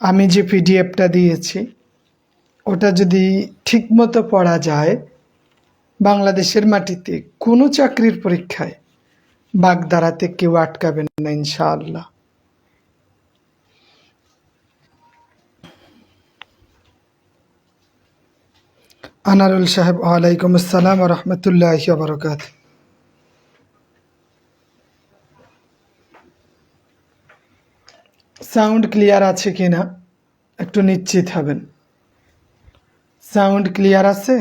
আমি যে পিডিএফটা দিয়েছি, ওটা যদি ঠিকমতো পড়া যায়, বাংলাদেশের মাটিতে কোনো চাকরির পরীক্ষায় বাগদারাতে কেউ আটকাবেন না ইনশাআল্লাহ। আনারুল সাহেব, ওয়ালাইকুম আসসালাম রহমতুল্লাহ বরকাত সাউন্ড ক্লিয়ার আছে কিনা একটু নিশ্চিত হবেন। সাউন্ড ক্লিয়ার আছে?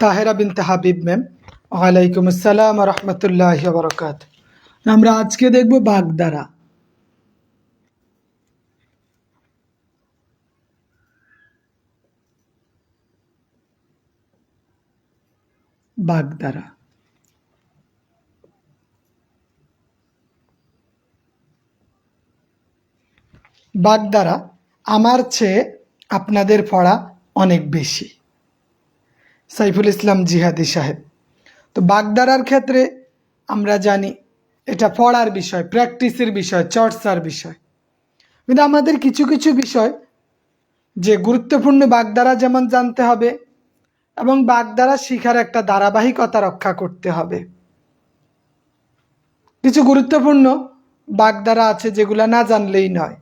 তাহেরা বিনতে হাবিব ম্যাম, ওয়ালাইকুম আসসালাম রহমতুল্লাহ বরকাত আমরা আজকে দেখব বাগদারা। বাগদারা বাগদারা আমার চেয়ে আপনাদের পড়া অনেক বেশি। সাইফুল ইসলাম জিহাদি সাহেব, তো বাগদারার ক্ষেত্রে আমরা জানি এটা পড়ার বিষয়, প্র্যাকটিসের বিষয়, চর্চার বিষয়। কিন্তু আমাদের কিছু কিছু বিষয় যে গুরুত্বপূর্ণ বাগদারা যেমন জানতে হবে এবং বাগদারা শিখার একটা ধারাবাহিকতা রক্ষা করতে হবে। কিছু গুরুত্বপূর্ণ বাগদারা আছে যেগুলো না জানলেই নয়।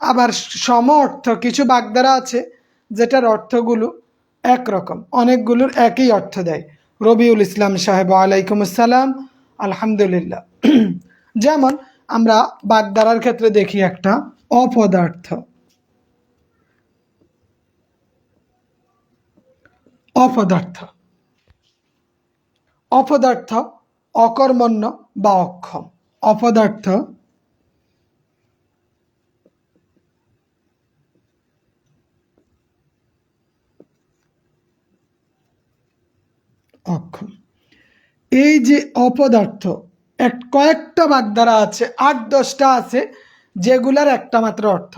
আবার সম অর্থ কিছু বাগদারা আছে যেটার অর্থগুলো একরকম, অনেকগুলোর একই অর্থ দেয়। রবিউল ইসলাম সাহেব আলাইকুম আসসালাম, আলহামদুলিল্লাহ। যেমন আমরা বাগদারার ক্ষেত্রে দেখি একটা অপদার্থ। অপদার্থ। অপদার্থ, অকর্মণ্য বা অক্ষম। অপদার্থ, অক্ষম। এই যে অপদার্থ, এক কয়েকটা বাগধারা আছে, আট দশটা আছে, যেগুলার একটা মাত্র অর্থ।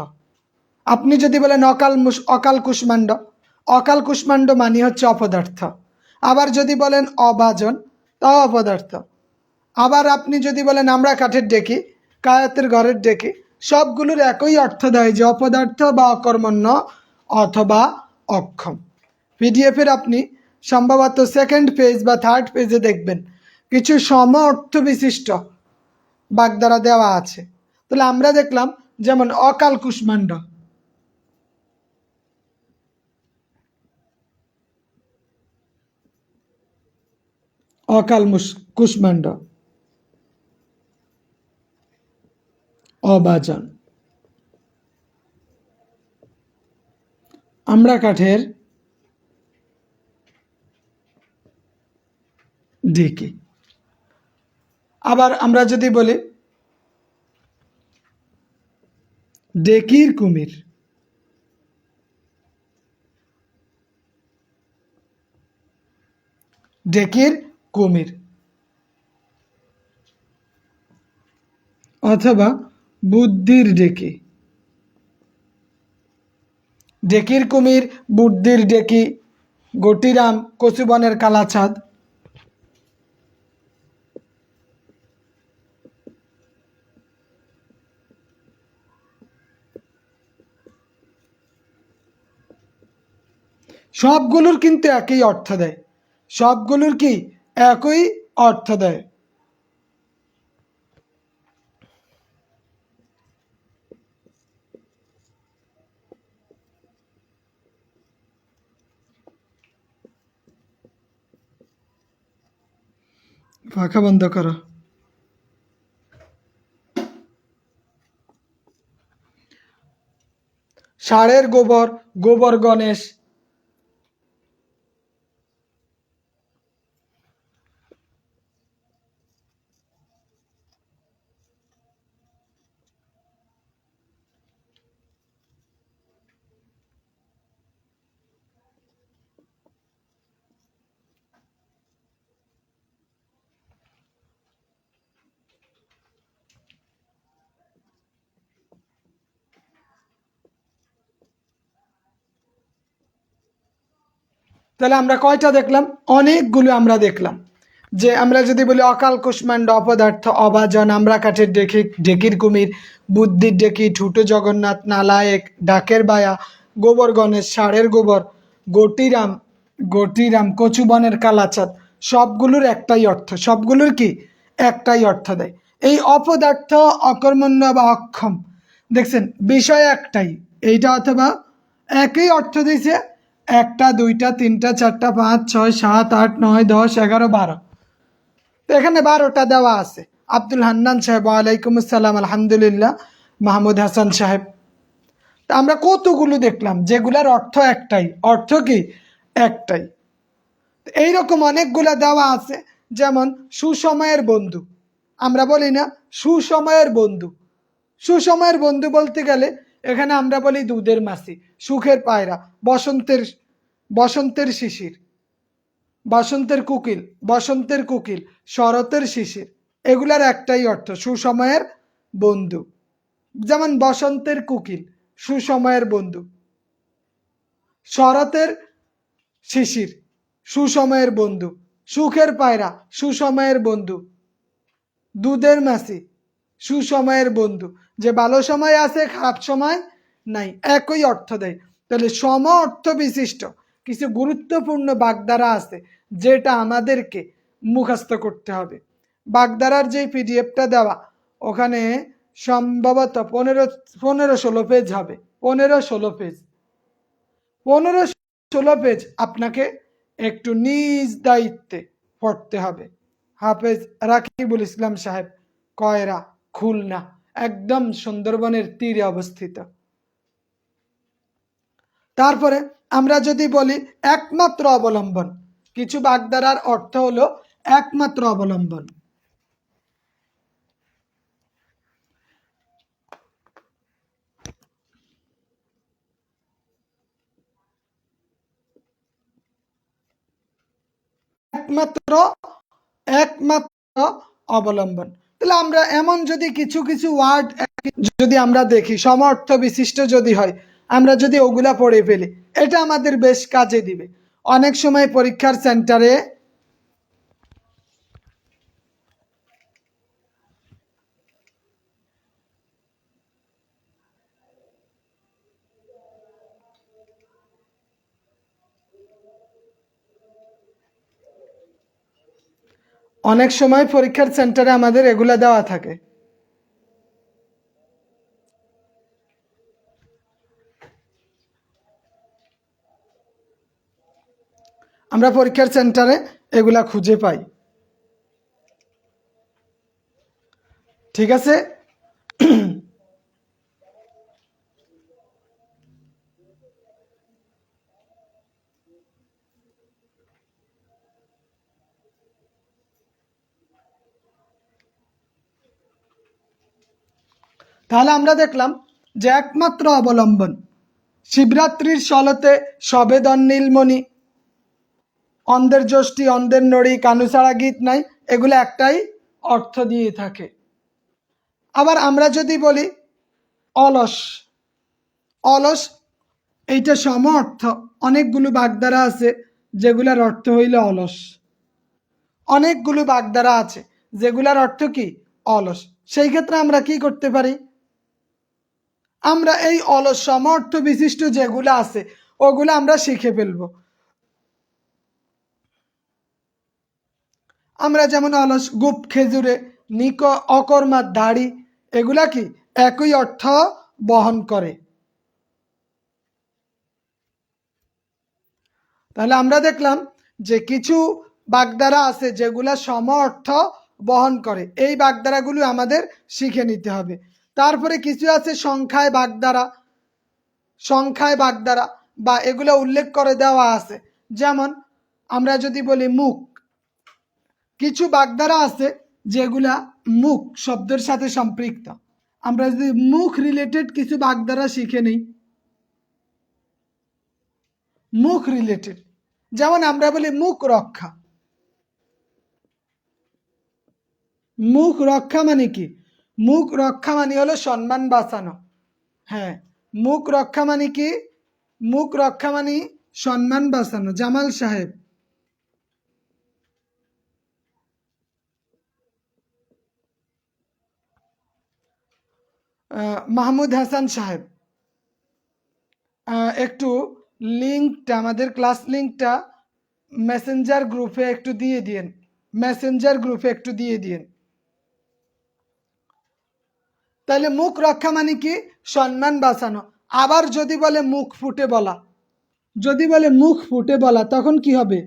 আপনি যদি বলেন অকাল অকাল কুষ্মাণ্ড অকাল কুষ্মাণ্ড মানে হচ্ছে অপদার্থ। আবার যদি বলেন অবাজন, তাও অপদার্থ। আবার আপনি যদি বলেন আমরা কাঠের ডেকি, কায়াতের ঘরের ডেকি, সবগুলোর একই অর্থ দেয় যে অপদার্থ বা অকর্মণ্য অথবা অক্ষম। পিডিএফের আপনি সম্ভবত সেকেন্ড পেজ বা থার্ড পেজে দেখবেন, কিছু সম অর্থ বিশিষ্ট বাগদারা দেওয়া আছে। তাহলে আমরা দেখলাম যেমন অকাল কুষ্মাণ্ড। অকাল কুষ্মাণ্ড। অবাজন আমরা কাঠের ডিকি আবার আমরা যদি বলি ডেকির কুমির। ডেকির কুমির। অথবা বুদ্ধির ডেকে। ডেকির কুমির, বুদ্ধির ডেকি, গটিরাম, কচুবনের কালাচাঁদ সবগুলোর কিন্তু একই অর্থ দেয়। সবগুলোর কি একই অর্থ দেয়। পাখা বন্ধ করো। ষাঁড়ের গোবর গোবর গণেশ তাহলে আমরা কয়টা দেখলাম? অনেকগুলো আমরা দেখলাম। যে আমরা যদি বলি অকাল কুষ্মাণ্ড, অপদার্থ অবাজন আমরা কাঠের ডেকি, ডেকির কুমির, বুদ্ধির ডেকি, ঠুটো জগন্নাথ, নালায়েক, ডাকের বায়া, গোবর গণেশ, ষাঁড়ের গোবর, গটিরাম গটিরাম কচুবনের কালাচাঁদ, সবগুলোর একটাই অর্থ। সবগুলোর কি? একটাই অর্থ দেয়। এই অপদার্থ, অকর্মণ্য বা অক্ষম, দেখছেন, বিষয় একটাই। এইটা অথবা একই অর্থ দিয়েছে একটা, দুইটা, তিনটা, চারটা, পাঁচ, ছয়, সাত, আট, নয়, দশ, এগারো, বারো। তো এখানে বারোটা দেওয়া আছে। আব্দুল হান্নান সাহেব, ওয়ালাইকুম আসসালাম, আলহামদুলিল্লাহ। মাহমুদ হাসান সাহেব। তা আমরা কতগুলো দেখলাম? যেগুলার অর্থ একটাই। অর্থ কি? একটাই। এইরকম অনেকগুলা দেওয়া আছে। যেমন, সুসময়ের বন্ধু। আমরা বলি না, সুসময়ের বন্ধু। সুসময়ের বন্ধু বলতে গেলে এখানে আমরা বলি দুধের মাসি, সুখের পায়রা, বসন্তের বসন্তের শিশির, বসন্তের কুকিল বসন্তের কুকিল, শরতের শিশির। এগুলার একটাই অর্থ, সুসময়ের বন্ধু। যেমন বসন্তের কুকিল, সুসময়ের বন্ধু। শরতের শিশির, সুসময়ের বন্ধু। সুখের পায়রা, সুসময়ের বন্ধু। দুধের মাসি সুসময়ের বন্ধু। যে ভালো সময় আছে, খারাপ সময় নাই। একই অর্থ দেয়। তাহলে সম অর্থ বিশিষ্ট। কিছু গুরুত্বপূর্ণ বাগধারা আছে, যেটা আমাদেরকে মুখস্থ করতে হবে। বাগধারার যে পিডিএফটা দেওয়া, ওখানে সম্ভবত পনেরো পনেরো ষোলো পেজ হবে। পনেরো ষোলো পেজ পনেরো ষোলো পেজ আপনাকে একটু নিজ দায়িত্বে পড়তে হবে। হাফেজ রাকিবুল ইসলাম সাহেব, কয়রা। খুলনা, একদম সুন্দরবনের তীরে অবস্থিত। তারপরে আমরা যদি বলি একমাত্র অবলম্বন, কিছু বাগধারার অর্থ হলো একমাত্র অবলম্বন। একমাত্র একমাত্র অবলম্বন। তাহলে আমরা এমন যদি কিছু কিছু ওয়ার্ড যদি আমরা দেখি, সমর্থ বিশিষ্ট যদি হয়, আমরা যদি ওগুলা পড়ে ফেলি, এটা আমাদের বেশ কাজে দিবে। অনেক সময় পরীক্ষার সেন্টারে অনেক সময় পরীক্ষার সেন্টারে আমাদের এগুলা দেওয়া থাকে। আমরা পরীক্ষার সেন্টারে এগুলা খুঁজে পাই। ঠিক আছে? তাহলে আমরা দেখলাম যে একমাত্র অবলম্বন শিবরাত্রির সলতে সবেদন নীলমণি। অন্ধের যষ্টি অন্ধের নড়ি, কানুসারা গীত নাই, এগুলো একটাই অর্থ দিয়ে থাকে। আবার আমরা যদি বলি অলস অলস এইটা সম অর্থ। অনেকগুলো বাগধারা আছে যেগুলার অর্থ হইল অলস। অনেকগুলো বাগধারা আছে যেগুলার অর্থ কি? অলস। সেই ক্ষেত্রে আমরা কি করতে পারি? আমরা এই অলস সমর্থ বিশিষ্ট যেগুলো আছে, ওগুলো আমরা শিখে ফেলব। আমরা যেমন অলস গুপ খেজুরে, নিক অকর্মার দাড়ি, এগুলা কি একই অর্থ বহন করে? তাহলে আমরা দেখলাম যে কিছু বাগধারা আছে যেগুলা সম অর্থ বহন করে। এই বাগধারাগুলো আমাদের শিখে নিতে হবে। তারপরে কিছু আছে সংখ্যায় বাগদারা সংখ্যায় বাগদারা বা এগুলো উল্লেখ করে দেওয়া আছে। যেমন আমরা যদি বলি মুখ, কিছু বাগদারা আছে যেগুলা মুখ শব্দের সাথে সম্পৃক্ত। আমরা যদি মুখ রিলেটেড কিছু বাগদারা শিখে নিই, মুখ রিলেটেড যেমন আমরা বলি মুখ রক্ষা। মুখ রক্ষা মানে কি? মুখ রক্ষা মানে হলো সম্মান বাঁচানো। হ্যাঁ মুখ রক্ষা মানে কি? মুখ রক্ষা মানে সম্মান বাঁচানো। জামাল সাহেব। মাহমুদ হাসান সাহেব। একটু লিঙ্কটা, আমাদের ক্লাস লিঙ্কটা মেসেঞ্জার গ্রুপে একটু দিয়ে দিন মেসেঞ্জার গ্রুপে একটু দিয়ে দিন তাহলে মুখ রক্ষা মানে কি? সম্মান বাঁচানো। আবার যদি বলে মুখ ফুটে বলা, যদি বলে মুখ ফুটে বলা, তখন কি হবে?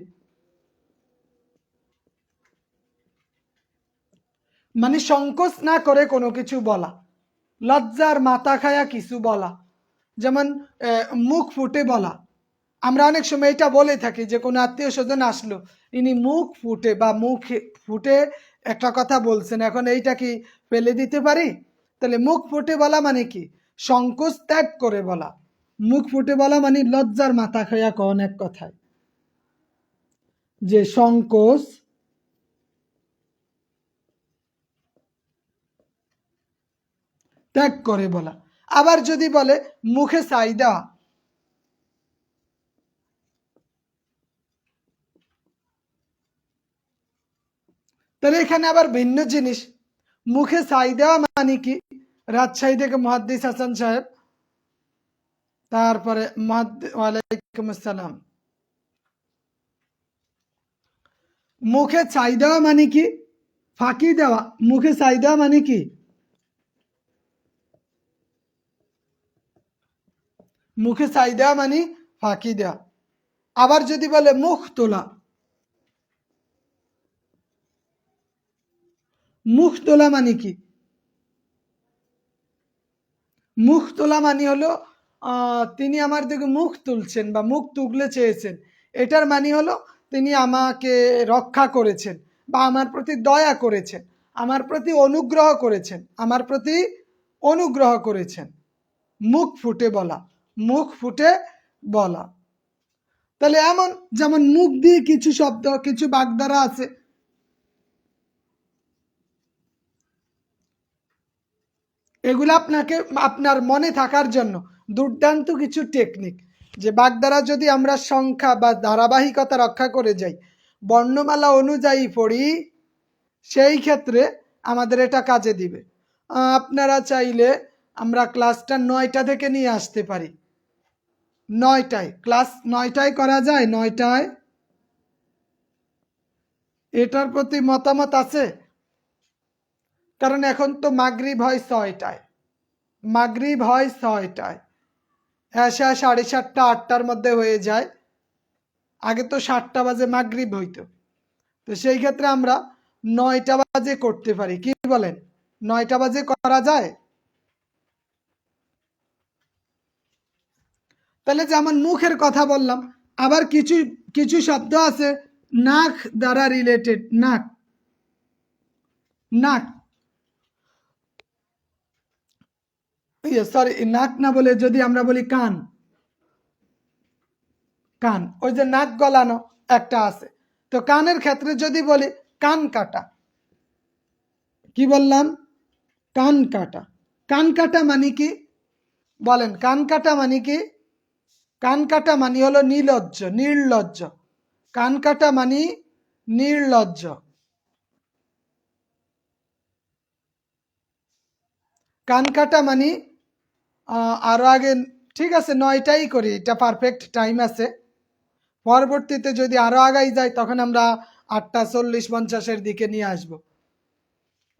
মানে সংকোচ না করে কোনো কিছু বলা, লজ্জার মাথা খায়া কিছু বলা, যেমন মুখ ফুটে বলা। আমরা অনেক সময় এটা বলে থাকি যে কোনো আত্মীয় স্বজন আসলো, ইনি মুখ ফুটে বা মুখ ফুটে একটা কথা বলছেন, এখন এইটা কি ফেলে দিতে পারি? তাহলে মুখ ফুটে বলা মানে কি? সংকোচ ত্যাগ করে বলা। মুখ ফুটে বলা মানে লজ্জার মাথা খাইয়া কন এক কথায়। যে সংকোচ ত্যাগ করে বলা। আবার যদি বলে, মুখে চাই দেওয়া তাহলে এখানে আবার ভিন্ন জিনিস। মুখে চাই দেওয়া মানে কি? রাজশাহী থেকে মহাদ্দিস হাসান সাহেব, তারপরে ওয়ালাইকুম আসসালাম। মুখে চাই দেওয়া মানে কি? ফাঁকি দেওয়া। মুখে চাই দেওয়া মানে কি? মুখে চাই দেওয়া মানে ফাঁকি দেওয়া। আবার যদি বলে মুখ তোলা মুখ তোলা মানে কি? মুখ তোলা মানে হলো তিনি আমার দিকে মুখ তুলছেন বা মুখ তুগলে চেয়েছেন। এটার মানে হলো, তিনি আমাকে রক্ষা করেছেন বা আমার প্রতি দয়া করেছেন, আমার প্রতি অনুগ্রহ করেছেন, আমার প্রতি অনুগ্রহ করেছেন। মুখ ফুটে বলা, মুখ ফুটে বলা। তাহলে এমন, যেমন মুখ দিয়ে কিছু শব্দ, কিছু বাগধারা আছে এগুলো আপনাকে, আপনার মনে থাকার জন্য। দুর্দান্ত কিছু টেকনিক যে বাগধারা যদি আমরা সংখ্যা বা ধারাবাহিকতা রক্ষা করে যাই, বর্ণমালা অনুযায়ী পড়ি, সেই ক্ষেত্রে আমাদের এটা কাজে দিবে। আপনারা চাইলে আমরা ক্লাসটা নয়টা থেকে নিয়ে আসতে পারি। নয়টায়। ক্লাস নয়টায় করা যায়? নয়টায়? এটার প্রতি মতামত আছে? কারণ এখন তো মাগরিব হয় ছয়টায়। মাগরিব হয় ছয়টায়। এসা সাড়ে সাতটা, আটটার মধ্যে হয়ে যায়। আগে তো সাতটা বাজে মাগরিব হইতো। তো সেই ক্ষেত্রে আমরা নয়টা বাজে করতে পারি। কি বলেন? নয়টা বাজে করা যায়? তাহলে যেমন মুখের কথা বললাম, আবার কিছু কিছু শব্দ আছে, নাক দ্বারা রিলেটেড নাক। নাক। সরি নাক না বলে যদি আমরা বলি কান। কান, ওই যে নাক গলানো একটা আছে। তো কানের ক্ষেত্রে যদি বলি কান কাটা, কি বললাম? কান কাটা। কান কাটা মানে কি? বলেন, কান কাটা মানে কি? কান কাটা মানে হলো নির্লজ্জ নির্লজ্জ। কান কাটা মানে নির্লজ্জ। কান কাটা মানে আহ, আরও আগে ঠিক আছে নয়টাই করি এটা পারফেক্ট টাইম আছে। পরবর্তীতে যদি আরও আগাই যায় তখন আমরা আটটা চল্লিশ পঞ্চাশের দিকে নিয়ে আসব।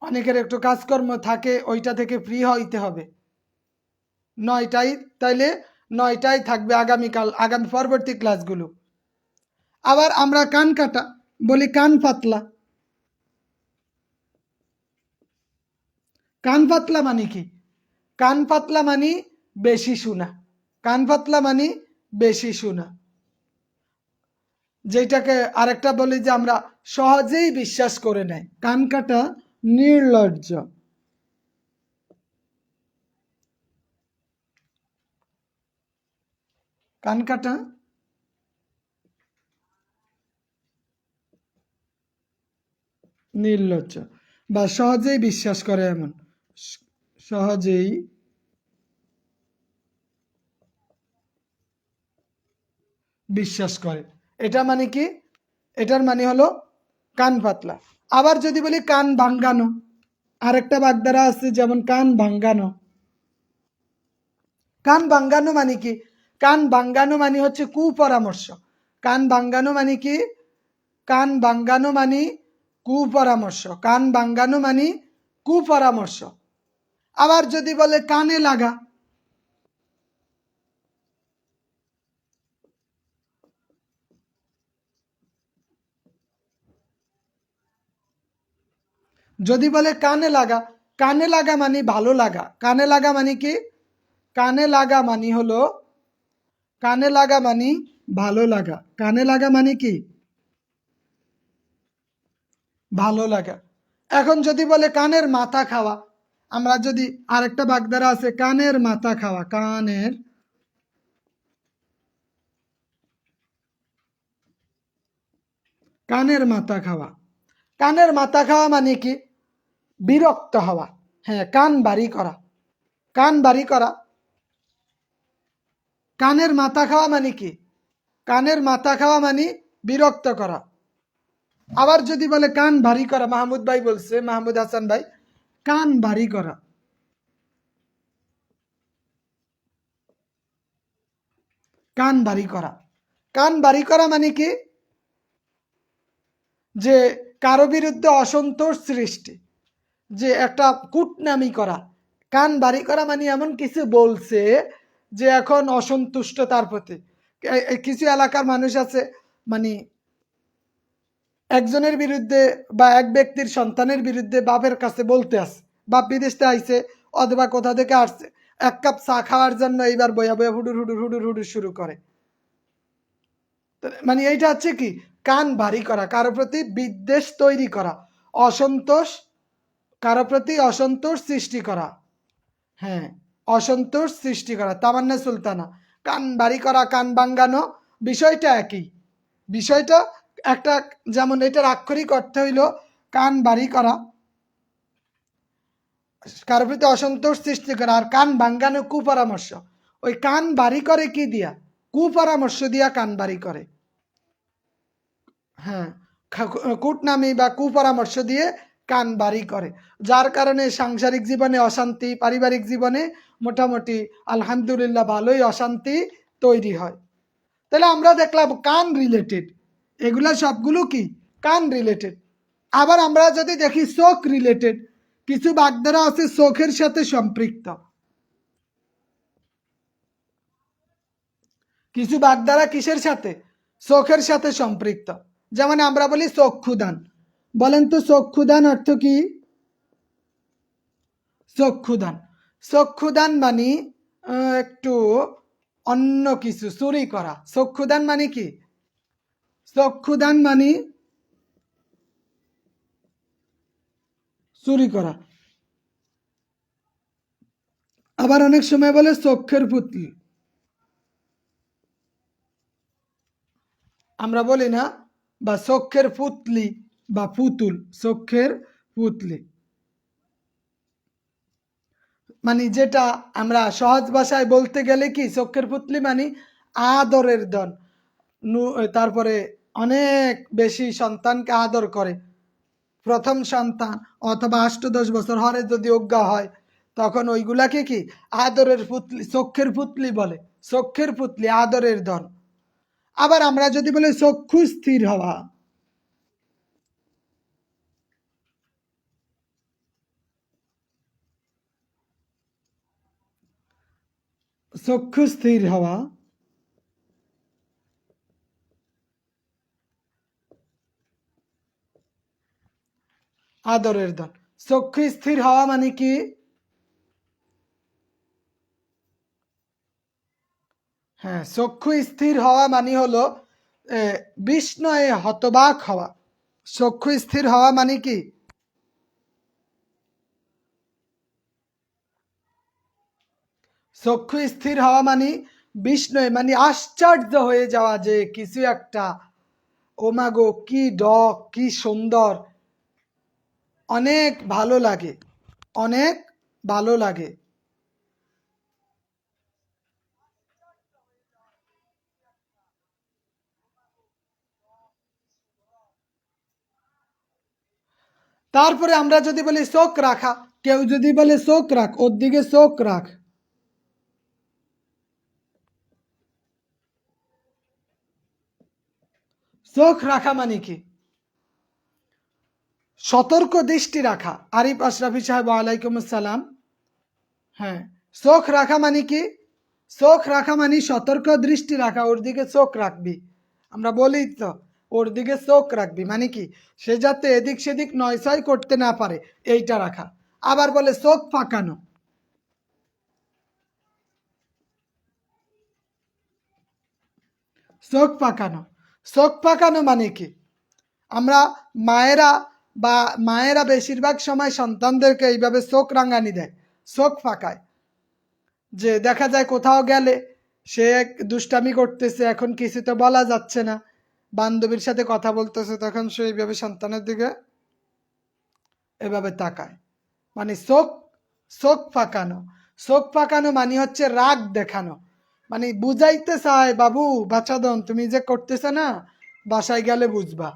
অনেকের একটু কাজকর্ম থাকে ওইটা থেকে ফ্রি হইতে হবে। নয়টাই তাইলে নয়টাই থাকবে আগামীকাল আগামী পরবর্তী ক্লাসগুলো আবার আমরা কান কাটা বলি কান পাতলা। কান পাতলা মানে কি? কান পাতলা মানি বেশি শোনা। কান পাতলা মানি বেশি শোনা। যেটাকে আরেকটা বলি যে আমরা সহজেই বিশ্বাস করে নেয় কান কাটা নির্লজ্জ। কান কাটা নির্লজ্জ বা সহজেই বিশ্বাস করে এমন। সহজেই বিশ্বাস করে। এটা মানে কি? এটার মানে হলো কান পাতলা। আবার যদি বলি কান ভাঙ্গানো, আরেকটা বাগদারা আছে যেমন কান ভাঙ্গানো। কান ভাঙ্গানো মানে কি? কান ভাঙ্গানো মানে হচ্ছে কুপরামর্শ। কান ভাঙ্গানো মানে কি? কান ভাঙ্গানো মানে কুপরামর্শ। কান ভাঙ্গানো মানে কুপরামর্শ। আবার যদি বলে কানে লাগা। যদি বলে কানে লাগা কানে লাগা মানে ভালো লাগা। কানে লাগা মানে কি? কানে লাগা মানে হলো, কানে লাগা মানে ভালো লাগা। কানে লাগা মানে কি? ভালো লাগা। এখন যদি বলে কানের মাথা খাওয়া আমরা যদি আরেকটা বাগদারা আছে, কানের মাথা খাওয়া, কানের কানের মাথা খাওয়া। কানের মাথা খাওয়া মানে কি? বিরক্ত হওয়া। হ্যাঁ কান বাড়ি করা। কান বাড়ি করা। কানের মাথা খাওয়া মানে কি? কানের মাথা খাওয়া মানে বিরক্ত করা। আবার যদি বলে কান ভারী করা, মাহমুদ ভাই বলছে, মাহমুদ হাসান ভাই কান ভারী করা। কান ভারী করা। কান ভারী করা মানে কি? যে কারও বিরুদ্ধে অসন্তোষ সৃষ্টি, যে একটা কুটনামি করা। কান বাড়ি করা মানে এমন কিছু বলছে যে এখন অসন্তুষ্ট তার প্রতি। কিছু এলাকার মানুষ আছে মানে একজনের বিরুদ্ধে বা এক ব্যক্তির সন্তানের বিরুদ্ধে বাপের কাছে বলতে আসে বাপ বিদেশতে আইছে, অথবা কোথা থেকে আসছে, এক কাপ চা খাওয়ার জন্য এইবার বয়া বয়া হুডুর হুডুর হুডুর হুডুর শুরু করে। মানে এইটা হচ্ছে কি? কান ভারী করা, কারও প্রতি বিদ্বেষ তৈরি করা, অসন্তোষ, কারও প্রতি অসন্তোষ সৃষ্টি করা। হ্যাঁ অসন্তোষ সৃষ্টি করা, তামান্না সুলতানা। কান বাড়ি করা, কান বাঙ্গানো বিষয়টা একই। বিষয়টা একটা, যেমন এটার আক্ষরিক অর্থ হইল কান বাড়ি করা কারও প্রতি অসন্তোষ সৃষ্টি করা আর কান ভাঙ্গানো কুপরামর্শ। ওই কান বাড়ি করে কি দিয়া? কুপরামর্শ দিয়া কান বাড়ি করে। হ্যাঁ কূটনামি বা কুপরামর্শ দিয়ে কান বাড়ি করে। যার কারণে সাংসারিক জীবনে অশান্তি, পারিবারিক জীবনে মোটামুটি আলহামদুলিল্লাহ ভালোই অশান্তি তৈরি হয়। তাহলে আমরা দেখলাম কান রিলেটেড এগুলা সবগুলো কি? কান রিলেটেড আবার আমরা যদি দেখি চোখ রিলেটেড কিছু বাগদারা আছে চোখের সাথে সম্পৃক্ত। কিছু বাগদারা কিসের সাথে? চোখের সাথে সম্পৃক্ত। যেমন আমরা বলি চক্ষুদান। বলেন তো চক্ষুদান অর্থ কি? চক্ষুদান। চক্ষুদান মানে একটু অন্য কিছু, চুরি করা। চক্ষুদান মানে কি? চক্ষুদান মানে চুরি করা। আবার অনেক সময় বলে চক্ষের পুতলি আমরা বলি না, বা চক্ষের পুতলি বা পুতুল চক্ষের পুতলি। মানে যেটা আমরা সহজ ভাষায় বলতে গেলে কি চক্ষের পুতলি মানে আদরের দন। তারপরে অনেক বেশি সন্তানকে আদর করে। প্রথম সন্তান অথবা আষ্টদশ বছর হরে যদি অজ্ঞা হয়, তখন ওইগুলাকে কি? আদরের পুতলি, চক্ষের পুতলি বলে। চক্ষের পুতলি, আদরের ধন। আবার আমরা যদি বলি চক্ষু স্থির হওয়া। চক্ষু স্থির হওয়া আদরের ধন চক্ষু স্থির হওয়া মানে কি? হ্যাঁ চক্ষু স্থির হওয়া মানে হলো বিস্ময়ে হতবাক হওয়া। চক্ষু স্থির হওয়া মানে কি? চক্ষু স্থির হওয়া মানে বিস্ময় মানে আশ্চর্য হয়ে যাওয়া যে কিছু একটা, ওমাগো, কি ডক কি সুন্দর অনেক ভালো লাগে। অনেক ভালো লাগে। তারপরে আমরা যদি বলি চোখ রাখা, কেউ যদি বলে চোখ রাখ, ওর দিকে চোখ রাখ। চোখ রাখা মানে কি? সতর্ক দৃষ্টি রাখা। আরিফ আশরাফি সাহেব, ওয়ালাইকুম আসসালাম। হ্যাঁ চোখ রাখা মানে কি? চোখ রাখা মানে সতর্ক দৃষ্টি রাখা, ওর দিকে চোখ রাখবি। আমরা বলি তো, ওর দিকে চোখ রাখবি। মানে কি? সে যাতে এদিক সেদিক নয়ছয় করতে না পারে, এইটা রাখা। আবার বলে চোখ পাকানো চোখ পাকানো চোখ পাকানো মানে কি? আমরা মায়েরা বা মায়েরা বেশিরভাগ সময় সন্তানদেরকে এইভাবে চোখ রাঙানি দেয়, চোখ ফাঁকায়। যে দেখা যায় কোথাও গেলে সে এক দুষ্টামি করতেছে, এখন কিছু তো বলা যাচ্ছে না। বান্ধবীর সাথে কথা বলতেছে, তখন সে এইভাবে সন্তানের দিকে এভাবে তাকায়। মানে চোখ চোখ ফাঁকানো। চোখ ফাঁকানো মানে হচ্ছে রাগ দেখানো। মানে বুঝাইতে চায়, বাবু বাচ্চাদন তুমি যে করতেছে না, বাসায় গেলে বুঝবা।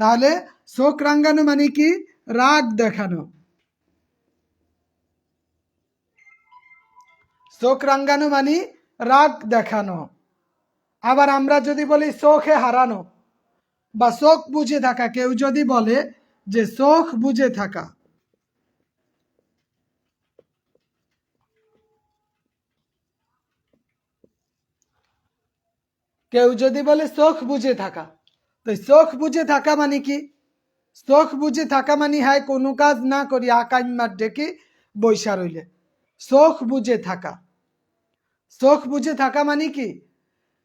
তাহলে চোখ রাঙ্গানো মানে কি? রাগ দেখানো। চোখ রাঙ্গানো মানে রাগ দেখানো। আবার আমরা যদি বলি চোখে হারানো, বা চোখ বুঝে থাকা, কেউ যদি বলে যে চোখ বুঝে থাকা। কেউ যদি বলে চোখ বুঝে থাকা, তো চোখ বুঝে থাকা মানে কি? চোখ বুঝে থাকা মানে হয় কোনো কাজ না করি আকাইমার ডেকে বৈশা রইলে চোখ বুঝে থাকা। চোখ বুঝে থাকা মানে কি?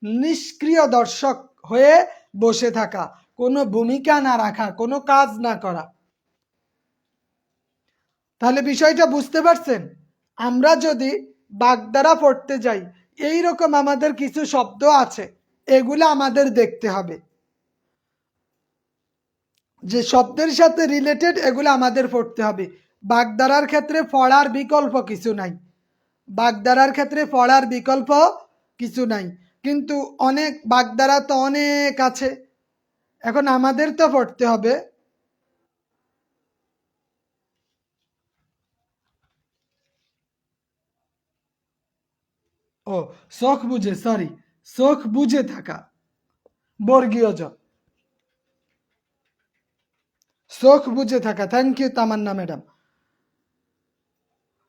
নিষ্ক্রিয় দর্শক হয়ে বসে থাকা। কোনো ভূমিকা না রাখা কোনো কাজ না করা তাহলে বিষয়টা বুঝতে পারছেন? আমরা যদি বাগদারা পড়তে যাই এই রকম আমাদের কিছু শব্দ আছে। এগুলো আমাদের দেখতে হবে। যে শব্দের সাথে রিলেটেড এগুলো আমাদের পড়তে হবে। বাগদারার ক্ষেত্রে পড়ার বিকল্প কিছু নাই। বাগদারার ক্ষেত্রে পড়ার বিকল্প কিছু নাই। কিন্তু অনেক, বাগদারা তো অনেক আছে। এখন আমাদের তো পড়তে হবে। ও চোখ বুঝে সরি চোখ বুঝে থাকা। বর্গীয় জ। চোখ বুঝে থাকা। থ্যাংক ইউ তামান্না ম্যাডাম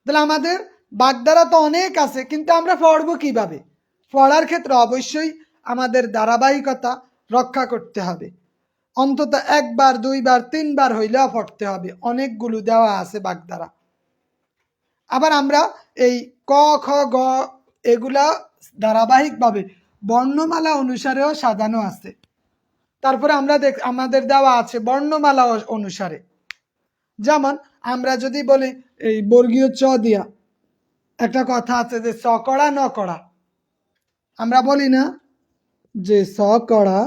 তাহলে আমাদের বাগদারা তো অনেক আছে, কিন্তু আমরা পড়ব কীভাবে? পড়ার ক্ষেত্রে অবশ্যই আমাদের ধারাবাহিকতা রক্ষা করতে হবে। অন্তত একবার, দুইবার, তিনবার হইলেও পড়তে হবে। অনেকগুলো দেওয়া আছে বাগদারা আবার আমরা এই ক, খ, গ, এগুলা ধারাবাহিকভাবে বর্ণমালা অনুসারেও সাজানো আছে। তারপরে আমরা দেখ, আমাদের দেওয়া আছে বর্ণমালা অনুসারে। যেমন, আমরা যদি বলি, এই বর্গীয় চ দিয়া, একটা কথা আছে যে স কড়া ন কড়া আমরা বলি না যে স কড়া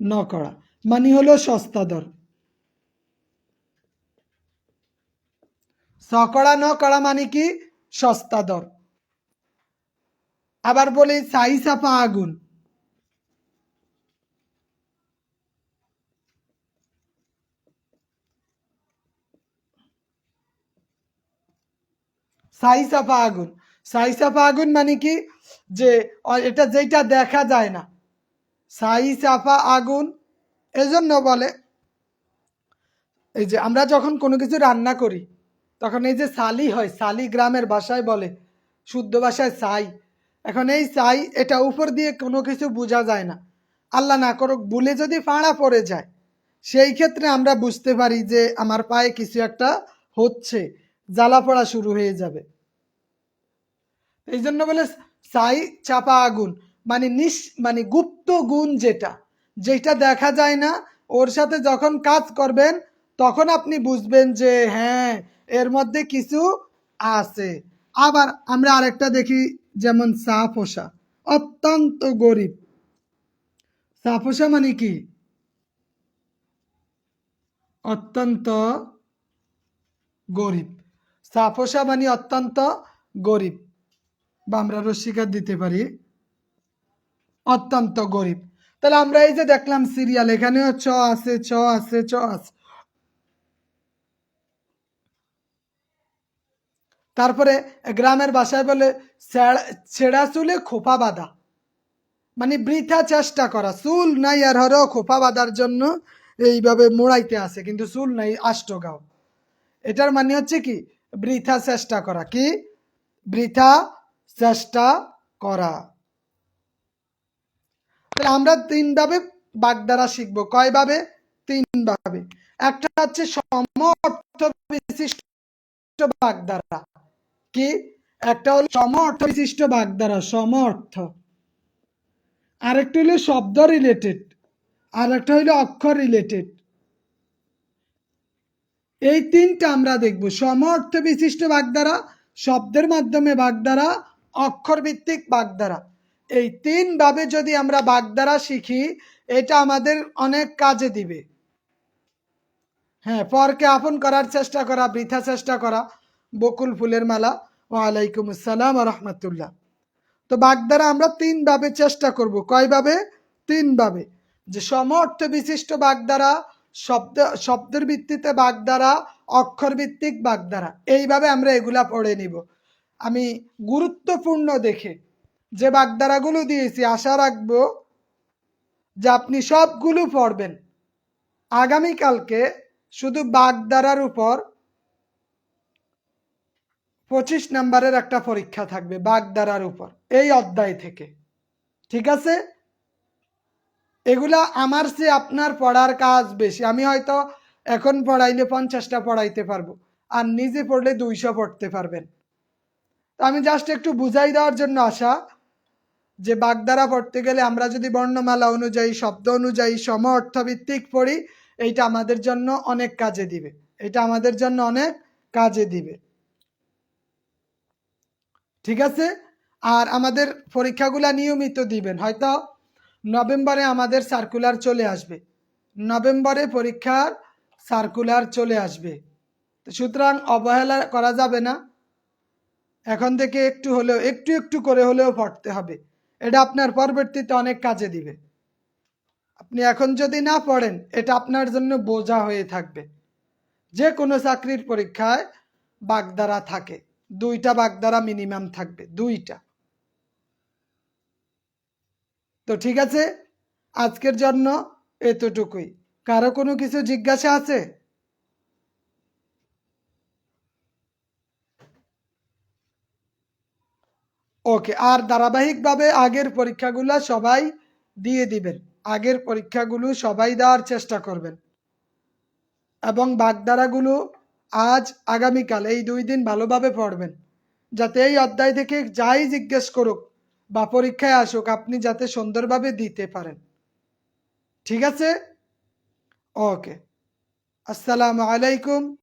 ন কড়া মানে হলো সস্তা দর সকড়া ন কড়া মানে কি? সস্তা দর আবার বলি, সাই সাপা আগুন। সাই সাপা আগুন। সাই সাপা আগুন মানে কি? যে, এটা যেটা দেখা যায় না। সাই সাপা আগুন, এজন্য বলে, এই যে আমরা যখন কোনো কিছু রান্না করি, তখন এই যে সালি হয়, সালি গ্রামের ভাষায় বলে, শুদ্ধ ভাষায় সাই। এখন এই সাই এটা উপর দিয়ে কোনো কিছু বোঝা যায় না। আল্লাহ না করুক, ভুলে যদি ফাঁড়া পড়ে যায়, সেই ক্ষেত্রে আমরা বুঝতে পারি যে আমার পায়ে কিছু একটা হচ্ছে, জ্বালা পড়া শুরু হয়ে যাবে। এই জন্য বলে সাই চাপা আগুন মানে নিস মানে গুপ্ত গুণ যেটা যেটা দেখা যায় না, ওর সাথে যখন কাজ করবেন, তখন আপনি বুঝবেন যে হ্যাঁ এর মধ্যে কিছু আছে। আবার আমরা আরেকটা দেখি যেমন সাফোসা অত্যন্ত গরিব। সাফোসা মানে কি? অত্যন্ত গরিব। সাফোসা মানে অত্যন্ত গরিব। বা আমরা রস্বীকার দিতে পারি, অত্যন্ত গরিব। তাহলে আমরা এই যে দেখলাম সিরিয়াল এখানেও চ আছে চ আছে চ আছে। তারপরে গ্রামের ভাষায় বলে, ছেঁড়া- চুলে খোপা বাঁধা। মানে বৃথা চেষ্টা করা। চুল নাই আর হরেও খোপা বাঁধার জন্য এইভাবে মোড়াইতে আছে, কিন্তু চুল নাই, আষ্টগাও। এটার মানে হচ্ছে কি? বৃথা চেষ্টা করা। কি? বৃথা চেষ্টা করা। তাহলে আমরা তিনভাবে বাগধারা শিখব। কয়ভাবে? তিনভাবে। একটা হচ্ছে সমর্থ বিশিষ্ট বাগধারা। কি? একটা হলো সমর্থ বিশিষ্ট বাগধারা সমর্থ আরেকটা হলো শব্দ রিলেটেড আর একটা হলো অক্ষর রিলেটেড এই তিনটা আমরা দেখব। সমর্থ বিশিষ্ট বাগধারা, শব্দের মাধ্যমে বাগধারা, অক্ষর ভিত্তিক বাগধারা। এই তিন ভাবে যদি আমরা বাগধারা শিখি, এটা আমাদের অনেক কাজে দিবে। হ্যাঁ পরকে আপন করার চেষ্টা করা, বৃথা চেষ্টা করা, বকুল ফুলের মালা ওয়ালাইকুম আসসালাম রহমতুল্লাহ। তো বাগদারা, আমরা তিন ভাবে চেষ্টা করব। কয়ভাবে? তিন ভাবে যে সমর্থ বিশিষ্ট বাগদারা, শব্দ, শব্দের ভিত্তিতে বাগদারা, অক্ষর ভিত্তিক বাগধারা এইভাবে আমরা এগুলা পড়ে নিব। আমি গুরুত্বপূর্ণ দেখে যে বাগধারাগুলো দিয়েছি, আশা রাখব যে আপনি সবগুলো পড়বেন। আগামীকালকে শুধু বাগধারার উপর পঁচিশ নাম্বারের একটা পরীক্ষা থাকবে বাগধারার উপর, এই অধ্যায় থেকে। ঠিক আছে? এগুলা আমার চেয়ে আপনার পড়ার কাজ বেশি। আমি হয়তো এখন পড়াইলে পঞ্চাশটা পড়াইতে পারব, আর নিজে পড়লে দুইশো পড়তে পারবেন। তো আমি জাস্ট একটু বুঝাই দেওয়ার জন্য আসা যে বাগধারা পড়তে গেলে আমরা যদি বর্ণমালা অনুযায়ী, শব্দ অনুযায়ী, সম অর্থভিত্তিক পড়ি, এইটা আমাদের জন্য অনেক কাজে দিবে। এটা আমাদের জন্য অনেক কাজে দিবে। ঠিক আছে? আর আমাদের পরীক্ষাগুলা নিয়মিত দিবেন, হয়তো নভেম্বরে আমাদের সার্কুলার চলে আসবে। নভেম্বরে পরীক্ষার সার্কুলার চলে আসবে। সুতরাং অবহেলা করা যাবে না। এখন থেকে একটু হলেও, একটু একটু করে হলেও পড়তে হবে। এটা আপনার পরবর্তীতে অনেক কাজে দিবে। আপনি এখন যদি না পড়েন, এটা আপনার জন্য বোঝা হয়ে থাকবে। যে কোনো চাকরির পরীক্ষায় বাগদারা থাকে। দুইটা বাগধারা মিনিমাম থাকবে, দুইটা। তো ঠিক আছে? আজকের জন্য এতটুকুই। কারও কোনো কিছু জিজ্ঞাসা আছে? ওকে, আর ধারাবাহিকভাবে আগের পরীক্ষাগুলো সবাই দিয়ে দিবেন। আগের পরীক্ষাগুলো সবাই দেওয়ার চেষ্টা করবেন। এবং বাগধারাগুলো আজ আগামীকাল এই দুই দিন ভালোভাবে পড়বেন। যাতে এই অধ্যায় থেকে যাই জিজ্ঞেস করুক বা পরীক্ষায় আসুক, আপনি যাতে সুন্দরভাবে দিতে পারেন। ঠিক আছে? ওকে। আসসালামু আলাইকুম।